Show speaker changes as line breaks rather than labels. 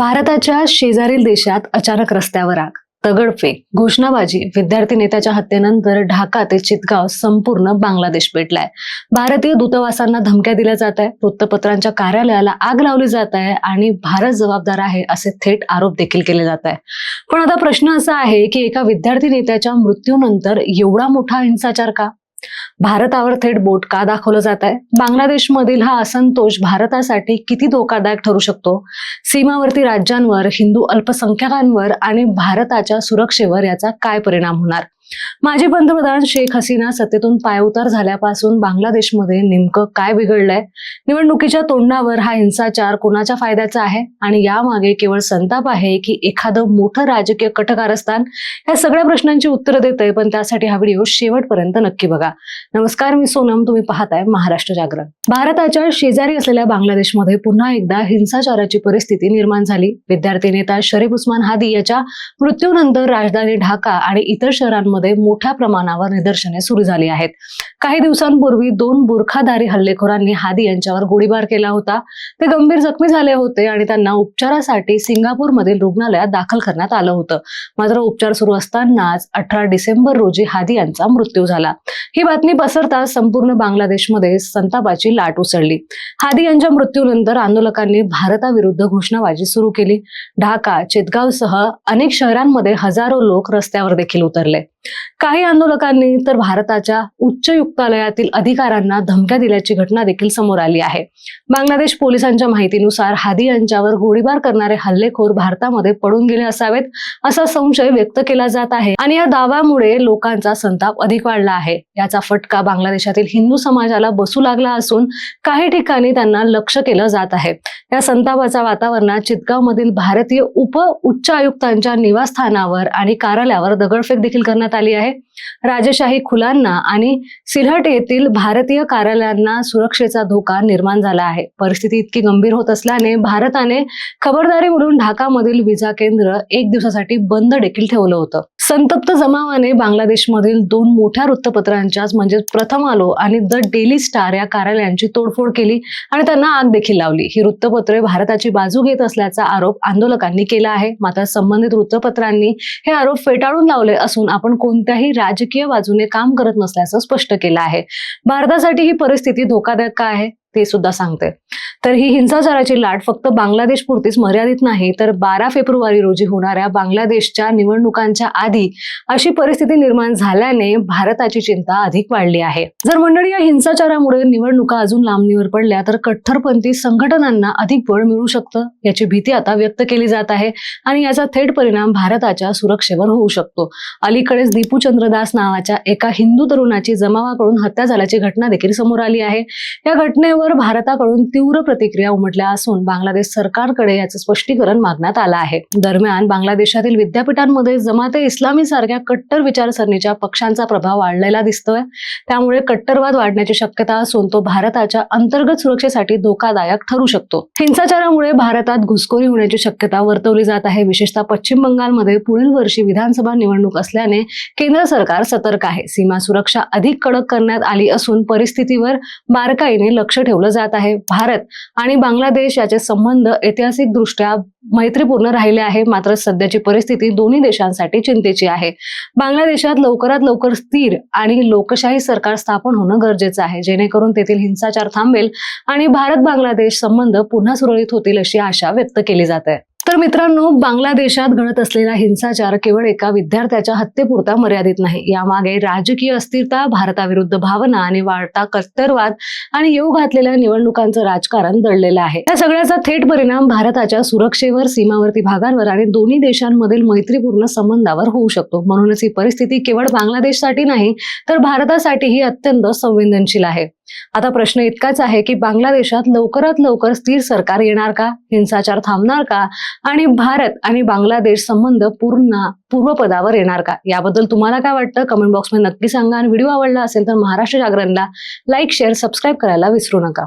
भारताच्या शेजारील देशात अचानक रस्त्यावर आग दगडफेक घोषणाबाजी विद्यार्थी नेत्याच्या हत्येनंतर ढाका ते चितगाव संपूर्ण बांगलादेश पेटलाय. भारतीय दूतावासांना धमक्या दिल्या जात आहे वृत्तपत्रांच्या कार्यालयाला आग लावली जात आहे आणि भारत जबाबदार आहे असे थेट आरोप देखील केले जात आहे पण आता प्रश्न असा आहे की एका विद्यार्थी नेत्याच्या मृत्यूनंतर एवढा मोठा हिंसाचार का? भारतावर थेट बोट का दाखवलं जात आहे बांगलादेशमधील हा असंतोष भारतासाठी किती धोकादायक ठरू शकतो? सीमावर्ती राज्यांवर हिंदू अल्पसंख्याकांवर आणि भारताच्या सुरक्षेवर याचा काय परिणाम होणार? माजी पंतप्रधान शेख हसीना सत्तेतून पायउतार झाल्यापासून बांगलादेशमध्ये नेमकं काय बिघडलंय? निवडणुकीच्या तोंडावर हा हिंसाचार कोणाच्या फायद्याचा आहे? आणि यामागे केवळ संताप आहे की एखादं मोठं राजकीय कटकारस्थान या सगळ्या प्रश्नांची उत्तरं देत आहे पण त्यासाठी हा व्हिडिओ शेवटपर्यंत नक्की बघा. नमस्कार मी सोनम तुम्ही पाहताय महाराष्ट्र जागरण. भारताच्या शेजारी असलेल्या बांगलादेशमध्ये पुन्हा एकदा हिंसाचाराची परिस्थिती निर्माण झाली. विद्यार्थी नेता शरीफ उस्मान हादी याच्या मृत्यूनंतर राजधानी ढाका आणि इतर शहरांमध्ये मोठ्या प्रमाणावर निदर्शने सुरू झाली आहेत. काही दिवसांपूर्वी दोन बुरखाधारी हल्लेखोरांनी हादी यांच्यावर गोळीबार केला होता. ते गंभीर जखमी झाले होते आणि त्यांना उपचारासाठी सिंगापूरमधील रुग्णालयात दाखल करण्यात आलं होतं. मात्र उपचार सुरू असतानाच अठरा डिसेंबर रोजी हादी यांचा मृत्यू झाला. ही बातमी पसरताच संपूर्ण बांगलादेशमध्ये संतापाची लाट उसळली. हादी यांच्या मृत्यूनंतर आंदोलकांनी भारताविरुद्ध घोषणाबाजी सुरू केली. ढाका चितगावसह अनेक शहरांमध्ये हजारो लोक रस्त्यावर देखील उतरले. काही आंदोलकांनी तर भारताच्या उच्चयुक्तालयातील अधिकाऱ्यांना धमक्या दिल्याची घटना देखील समोर आली आहे. बांगलादेश पोलिसांच्या माहितीनुसार हादी यांच्यावर गोळीबार करणारे हल्लेखोर भारतामध्ये पडून गेले असावेत असा संशय व्यक्त केला जात आहे आणि या दाव्यामुळे लोकांचा संताप अधिक वाढला आहे. याचा फटका बांगलादेशातील हिंदू समाजाला बसू लागला असून काही ठिकाणी त्यांना लक्ष केलं जात आहे. या संतापाच्या वातावरणात चितगाव मधील भारतीय उप उच्च आयुक्तांच्या निवासस्थानावर आणि कार्यालयावर दगडफेक देखील करण्यात आली आहे. राजेशाही खुलांना आणि सिलहट येथील भारतीय कार्यालयांना सुरक्षेचा धोका निर्माण झाला आहे. परिस्थिती इतकी गंभीर होत असल्याने भारताने खबरदारी म्हणून ढाकामधील विजा केंद्र एक दिवसासाठी बंद देखील ठेवलं होतं. संतप्त जमावाने बांगलादेशमधील दोन मोठ्या वृत्तपत्रांच्याच म्हणजे प्रथम आलो आणि द डेली स्टार या कार्यालयांची तोडफोड केली आणि त्यांना आग देखील लावली. ही वृत्तपत्रे भारताची बाजू घेत असल्याचा आरोप आंदोलकांनी केला आहे. मात्र संबंधित वृत्तपत्रांनी हे आरोप फेटाळून लावले असून आपण कोणत्याही राजकीय बाजूने काम करत नसल्याचं स्पष्ट केलं आहे. भारतासाठी ही परिस्थिती धोकादायक का आहे? ते सुद्धा सांगते तर ही हिंसाचाराची लाट फक्त बांगलादेश पुरतीच मर्यादित नाही तर बारा फेब्रुवारी रोजी होणाऱ्या बांगलादेशच्या निवडणुकांच्या आधी अशी परिस्थिती निर्माण झाल्याने भारताची चिंता अधिक वाढली आहे. जर मंडळी या हिंसाचारामुळे निवडणुका अजून लांबणीवर पडल्या तर कट्टरपंथी संघटनांना अधिक बळ मिळू शकतं याची भीती आता व्यक्त केली जात आहे आणि याचा थेट परिणाम भारताच्या सुरक्षेवर होऊ शकतो. अलीकडेच दीपू चंद्रदास नावाच्या एका हिंदू तरुणाची जमावाकडून हत्या झाल्याची घटना देखील समोर आली आहे. या घटनेवर भारताकडून तीव्र प्रतिक्रिया उमटल्या असून बांगलादेश सरकारकडे याचं स्पष्टीकरण मागण्यात आलं आहे. दरम्यान बांगलादेशातील विद्यापीठांमध्ये जमाते इस्लामी सारख्या कट्टर विचारसरणीच्या पक्षांचा प्रभाव वाढलेला दिसतोय. त्यामुळे कट्टरवाद वाढण्याची शक्यता असून तो भारताच्या अंतर्गत सुरक्षेसाठी धोकादायक ठरू शकतो. हिंसाचारामुळे भारतात घुसखोरी होण्याची शक्यता वर्तवली जात आहे. विशेषतः पश्चिम बंगालमध्ये पुढील वर्षी विधानसभा निवडणूक असल्याने केंद्र सरकार सतर्क आहे. सीमा सुरक्षा अधिक कडक करण्यात आली असून परिस्थितीवर बारकाईने लक्ष ठेवलं जात आहे. भारत आणि बांगलादेश याचे संबंध ऐतिहासिक दृष्ट्या मैत्रीपूर्ण राहिले आहे. मात्र सध्याची परिस्थिती दोन्ही देशांसाठी चिंतेची आहे. बांगलादेशात लवकरात लवकर स्थिर आणि लोकशाही सरकार स्थापन होणं गरजेचं आहे. जेणेकरून तेथील हिंसाचार थांबेल आणि भारत बांगलादेश संबंध पुन्हा सुरळीत होतील अशी आशा व्यक्त केली जात आहे. तर मित्रांनो बांगलादेशात घडत असलेला हिंसाचार केवळ एका विद्यार्थ्याच्या हत्येपुरता मर्यादित नाही. यामागे राजकीय अस्थिरता भारताविरुद्ध भावना आणि वाढता कट्टरवाद आणि येऊ घातलेल्या निवडणुकांचं राजकारण दडलेलं आहे. या सगळ्याचा थेट परिणाम भारताच्या सुरक्षेवर सीमावर्ती भागांवर आणि दोन्ही देशांमधील मैत्रीपूर्ण संबंधावर होऊ शकतो. म्हणूनच ही परिस्थिती केवळ बांगलादेशसाठी नाही तर भारतासाठीही अत्यंत संवेदनशील आहे. आता प्रश्न इतकाच आहे की बांगलादेशात लवकरात लवकर स्थिर सरकार येणार का? हिंसाचार थांबणार का? आणि भारत आणि बांगलादेश संबंध पूर्ण पूर्वपदावर येणार का? याबद्दल तुम्हाला काय वाटतं? कमेंट बॉक्समध्ये नक्की सांगा. आणि व्हिडिओ आवडला असेल तर महाराष्ट्र जागरणला लाईक शेअर सबस्क्राईब करायला विसरू नका.